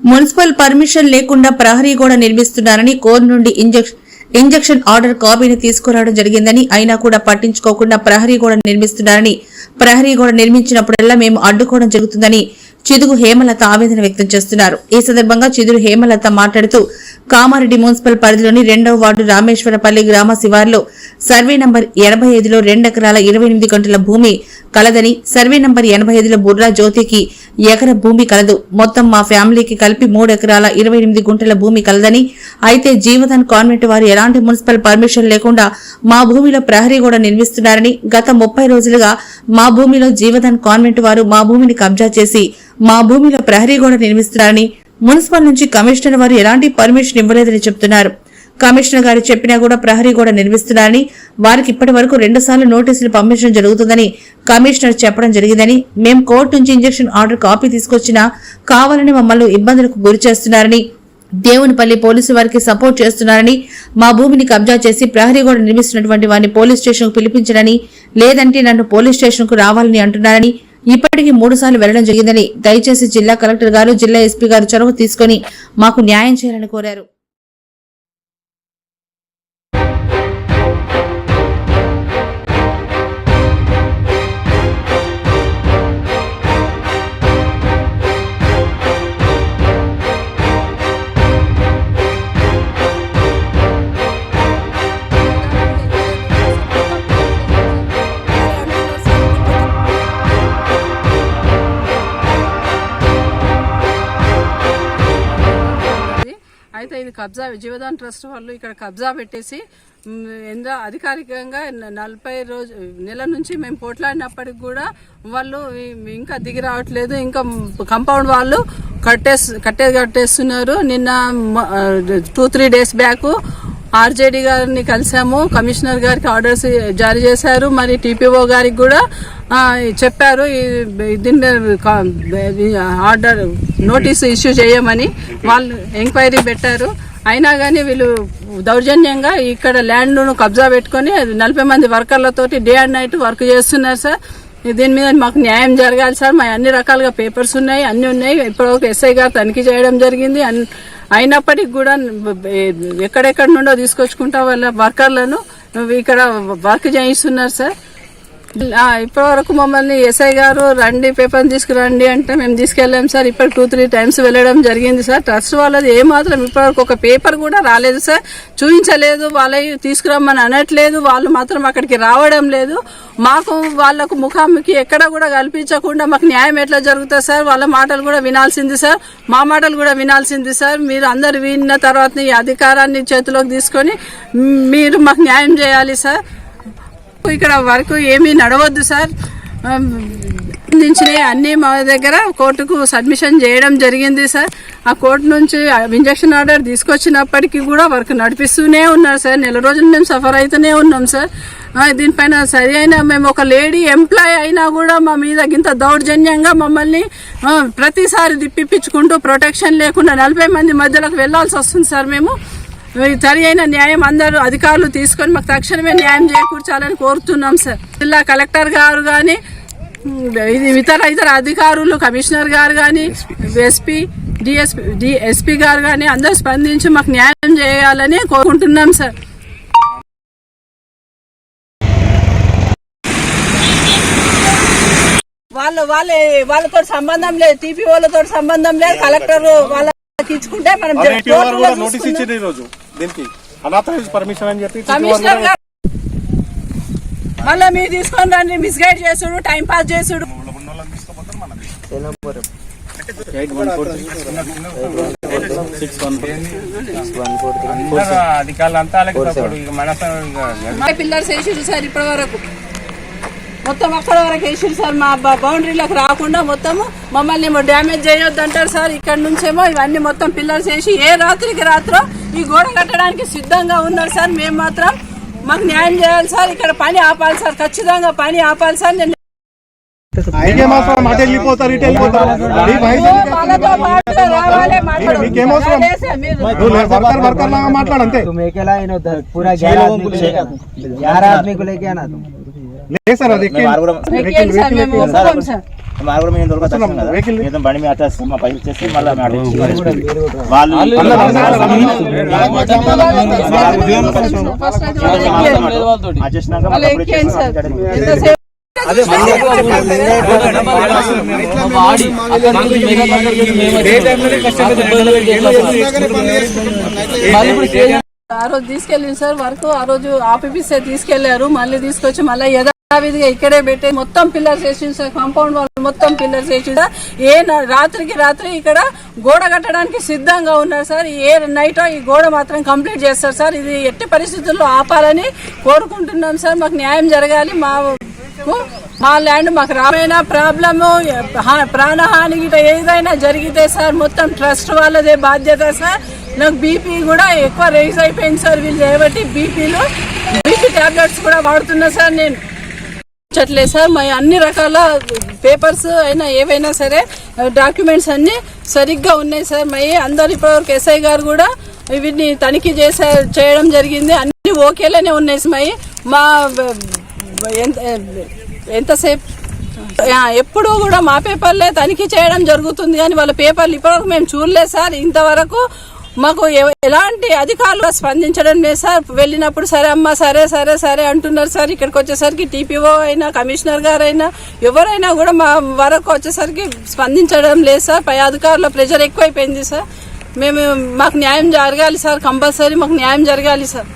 Municipal permission లేకుండా ప్రహరీ గోడ నిర్మిస్తున్నారని కోర్ నుండి ఇంజెక్షన్ ఇంజక్షన్ ఆర్డర్ కాపీని తీసుకురావడం జరిగిందని అయినా కూడా పట్టించుకోకుండా ప్రహరీ గోడ నిర్మిస్తున్నారని ప్రహరీ గోడ నిర్మించినప్పుడల్లా మేము అడ్డుకోవడం జరుగుతుందని చిదుగు హేమలత ఆవేదన వ్యక్తం చేస్తున్నారు. ఈ సందర్భంగా చిదురు హేమలత మాట్లాడుతూ కామారెడ్డి మున్సిపల్ పరిధిలోని రెండవ వార్డు రామేశ్వరపల్లి గ్రామ శివార్లో సర్వే నంబర్ ఎనభై ఐదులో రెండెకరాల ఇరవై ఎనిమిది గంటల భూమి కలదని సర్వే నంబర్ ఎనభై ఐదులో బుర్రా జ్యోతికి ఎకర భూమి కలదు. మొత్తం మా ఫ్యామిలీకి కలిపి మూడు ఎకరాల ఇరవై ఎనిమిది గుంటల భూమి కలదని. అయితే జీవదాన్ కాన్వెంట్ వారు ఎలాంటి మున్సిపల్ పర్మిషన్ లేకుండా మా భూమిలో ప్రహరీ కూడా నిర్మిస్తున్నారని గత ముప్పై రోజులుగా మా భూమిలో జీవదాన్ కాన్వెంట్ వారు మా భూమిని కబ్జా చేసి మా భూమిలో ప్రహరీ గోడ నిర్మిస్తున్నారని మున్సిపల్ నుంచి కమిషనర్ వారు ఎలాంటి పర్మిషన్ ఇవ్వలేదని చెప్తున్నారు. కమిషనర్ గారు చెప్పినా కూడా ప్రహరీ గోడ నిర్మిస్తున్నారని వారికి ఇప్పటి వరకు రెండు సార్లు నోటీసులు పంపించడం జరుగుతుందని కమిషనర్ చెప్పడం జరిగిందని మేం కోర్టు నుంచి ఇంజెక్షన్ ఆర్డర్ కాపీ తీసుకొచ్చినా కావాలని మమ్మల్ని ఇబ్బందులకు గురి చేస్తున్నారని దేవునిపల్లి పోలీసు వారికి సపోర్ట్ చేస్తున్నారని మా భూమిని కబ్జా చేసి ప్రహరీ గోడ నిర్మిస్తున్నటువంటి వారిని పోలీస్ స్టేషన్కు పిలిపించడని లేదంటే నన్ను పోలీస్ స్టేషన్కు రావాలని అంటున్నారని ఇప్పటికీ మూడు సార్లు వెళ్ళడం జరిగిందని దయచేసి జిల్లా కలెక్టర్ గారు జిల్లా ఎస్పీ గారు చొరవ తీసుకుని మాకు న్యాయం చేయాలని కోరారు. కబ్జా జీవదాన్ ట్రస్ట్ వాళ్ళు ఇక్కడ కబ్జా పెట్టేసి ఎందో ఎంతో అధికారికంగా నలభై రోజు నెల నుంచి మేము పోట్లాడినప్పటికి కూడా వాళ్ళు ఇంకా దిగి రావట్లేదు. ఇంకా కంపౌండ్ వాళ్ళు కట్టేస్ కట్టే కట్టేస్తున్నారు. నిన్న two three days back RJD గారిని కలిసాము. కమిషనర్ గారికి ఆర్డర్స్ జారీ చేశారు. మరి టీపీఓ గారికి కూడా చెప్పారు. ఈ- దీన్ని ఆర్డర్ నోటీస్ ఇష్యూ చేయమని వాళ్ళు ఎంక్వైరీ పెట్టారు. అయినా కానీ వీళ్ళు దౌర్జన్యంగా ఇక్కడ ల్యాండ్ను కబ్జా పెట్టుకొని నలభై మంది వర్కర్లతోటి డే అండ్ నైట్ వర్క్ చేస్తున్నారు సార్. దీని మీద మాకు న్యాయం జరగాలి సార్. మా అన్ని రకాలుగా పేపర్స్ ఉన్నాయి అన్ని ఉన్నాయి. ఇప్పటివరకు ఎస్ఐ గారు తనిఖీ చేయడం జరిగింది. అన్- అయినప్పటికీ కూడా ఎక్కడెక్కడ నుండో తీసుకొచ్చుకుంటా వాళ్ళ వర్కర్లను ఇక్కడ వర్క్ చేయిస్తున్నారు సార్. ఇప్పటి వరకు మమ్మల్ని ఎస్ఐ గారు రండి పేపర్ తీసుకురండి అంటే మేము తీసుకెళ్ళాం సార్. ఇప్పుడు టూ త్రీ టైమ్స్ వెళ్ళడం జరిగింది సార్. ట్రస్ట్ వాళ్ళది ఏమాత్రం. ఇప్పటివరకు ఒక పేపర్ కూడా రాలేదు సార్. చూపించలేదు వాళ్ళవి తీసుకురమ్మని అనట్లేదు. వాళ్ళు మాత్రం అక్కడికి రావడం లేదు. మాకు వాళ్ళకు ముఖాముఖి ఎక్కడ కూడా కల్పించకుండా మాకు న్యాయం ఎట్లా జరుగుతుంది సార్? వాళ్ళ మాటలు కూడా వినాల్సింది సార్. మా మాటలు కూడా వినాల్సింది సార్. మీరు అందరు విన్న తర్వాత ఈ అధికారాన్ని చేతిలోకి తీసుకొని మీరు మాకు న్యాయం చేయాలి సార్. ఇక్కడ వరకు ఏమీ నడవద్దు సార్. అందించిన అన్నీ మా దగ్గర కోర్టుకు సబ్మిషన్ చేయడం జరిగింది సార్. ఆ కోర్టు నుంచి ఇంజక్షన్ ఆర్డర్ తీసుకొచ్చినప్పటికీ కూడా వర్క్ నడిపిస్తూనే ఉన్నారు సార్. నెల రోజులు మేము సఫర్ అవుతూనే ఉన్నాం సార్. దీనిపైన సరి అయిన మేము ఒక లేడీ ఎంప్లాయ్ అయినా కూడా మా మీద ఇంత దౌర్జన్యంగా మమ్మల్ని ప్రతిసారి దిప్పిపించుకుంటూ ప్రొటెక్షన్ లేకుండా నలభై మంది మధ్యలోకి వెళ్ళాల్సి వస్తుంది సార్ మేము. సరి అయిన న్యాయం అందరూ అధికారులు తీసుకొని మాకు తక్షణమే న్యాయం చేకూర్చాలని కోరుతున్నాం సార్ జిల్లా కలెక్టర్ గారు కానీ ఇతర ఇతర అధికారులు కమిషనర్ గారు కానీ ఎస్పీ డిఎస్పీ డిఎస్పీ గారు కానీ అందరూ స్పందించి మాకు న్యాయం చేయాలని కోరుకుంటున్నాం సార్ వాళ్ళు వాళ్ళ వాళ్ళతో సంబంధం లేదు టీపీ వాళ్ళతో సంబంధం లేదు కలెక్టర్ వాళ్ళ వాళ్ళకి ఇచ్చుకుంటే మనం టీఓ వారు కోర్టులో కూడా నోటీస్ చూసుకుందాం. ఇచ్చారు ఈ రోజు దీనికి అనాథరైజ్ పర్మిషన్ అని చెప్పి TPO వారు కమిషనర్ కూడా- గారు మళ్ళీ మీరు తీసుకొని రండి మిస్గైడ్ చేసుడు టైం పాస్ చేసుడు పిల్లర్స్ వేసిరు సార్ ఇప్పటి వరకు మొత్తం అక్కడ వరకు వేసిరు సార్ మా బౌండరీలకు రాకుండా మొత్తము మమ్మల్ని ఏమో డ్యామేజ్ చేయొద్దు అంటారు సార్ ఇక్కడ నుంచేమో ఇవన్నీ మొత్తం పిల్లర్స్ వేసి ఏ రాత్రికి రాత్రో ఈ గోడ కట్టడానికి సిద్ధంగా ఉన్నారు సార్ మేము మాత్రం మాకు న్యాయం చేయాలి సార్ ఇక్కడ పని ఆపాలి సార్ ఖచ్చితంగా పని ఆపాలి సార్ నేను మీకేం అవసరం అటు వెళ్ళిపోతారు ఇటు వెళ్ళిపోతారు మీ వయసు ఎందుకు వాళ్ళతో పాటు రావాలి, మాట్లాడు. మీకేం అవసరం అదే సార్ మీరు నువ్వు లే- వర్కర్ వర్కర్ లాగా మాట్లాడు అంతే तुम अकेला ही नहीं उधर पूरा ग्यारह आदमी को लेके आना ग्यारह आदमी को लेके आना तुम లేదు సార్ అది దొరకదు కదా ఏదో బండి మీద అట్టేస్తాం మా పైసలు మళ్ళీ వాళ్ళు ఆ రోజు తీసుకెళ్ళింది సార్ వరకు ఆ రోజు ఆపిపిస్తే తీసుకెళ్ళారు మళ్ళీ తీసుకొచ్చి మళ్ళీ యథావిధిగా ఇక్కడే పెట్టి మొత్తం పిల్లర్స్ వేసింది సార్ కాంపౌండ్ వాళ్ళు మొత్తం పిల్లర్స్ వేసి ఏ రాత్రికి రాత్రి ఇక్కడ గోడ కట్టడానికి సిద్ధంగా ఉన్నారు సార్. ఏ నైట్ ఈ గోడ మాత్రం కంప్లీట్ చేస్తారు సార్. ఇది ఎట్టి పరిస్థితుల్లో ఆపాలని కోరుకుంటున్నాం సార్. మాకు న్యాయం జరగాలి. మా మా ల్యాండ్ మాకు రామైనా ప్రాబ్లము ప్రాణహాని గిట ఏదైనా జరిగితే సార్ మొత్తం ట్రస్ట్ వాళ్ళదే బాధ్యత సార్. నాకు బీపీ కూడా ఎక్కువ రైజ్ అయిపోయింది సార్. వీళ్ళు చేయబట్టి బీపీలో బీపీ ట్యాబ్లెట్స్ కూడా వాడుతున్నా సార్ నేను. చట్లేదు సార్. మా అన్ని రకాల పేపర్స్ అయినా ఏవైనా సరే డాక్యుమెంట్స్ అన్ని సరిగ్గా ఉన్నాయి సార్. మై అందరు ఇప్పటివరకు ఎస్ఐ గారు కూడా వీటిని తనిఖీ చేసే చేయడం జరిగింది. అన్ని ఓకేలోనే ఉన్నాయి మై మా ఎంతసేపు ఎప్పుడూ కూడా మా పేపర్లే తనిఖీ చేయడం జరుగుతుంది. కానీ వాళ్ళ పేపర్లు ఇప్పటివరకు మేము చూడలేదు సార్. ఇంతవరకు మాకు ఎలాంటి అధికారులు స్పందించడం లేదు సార్. వెళ్ళినప్పుడు సరే అమ్మ సరే సరే సరే అంటున్నారు సార్. ఇక్కడికి వచ్చేసరికి టీపీఓ అయినా కమిషనర్ గారైనా ఎవరైనా కూడా మా వరకు వచ్చేసరికి స్పందించడం లేదు సార్. పై అధికారుల ప్రెజర్ ఎక్కువైపోయింది సార్. మేము మాకు న్యాయం జరగాలి సార్. కంపల్సరీ మాకు న్యాయం జరగాలి సార్.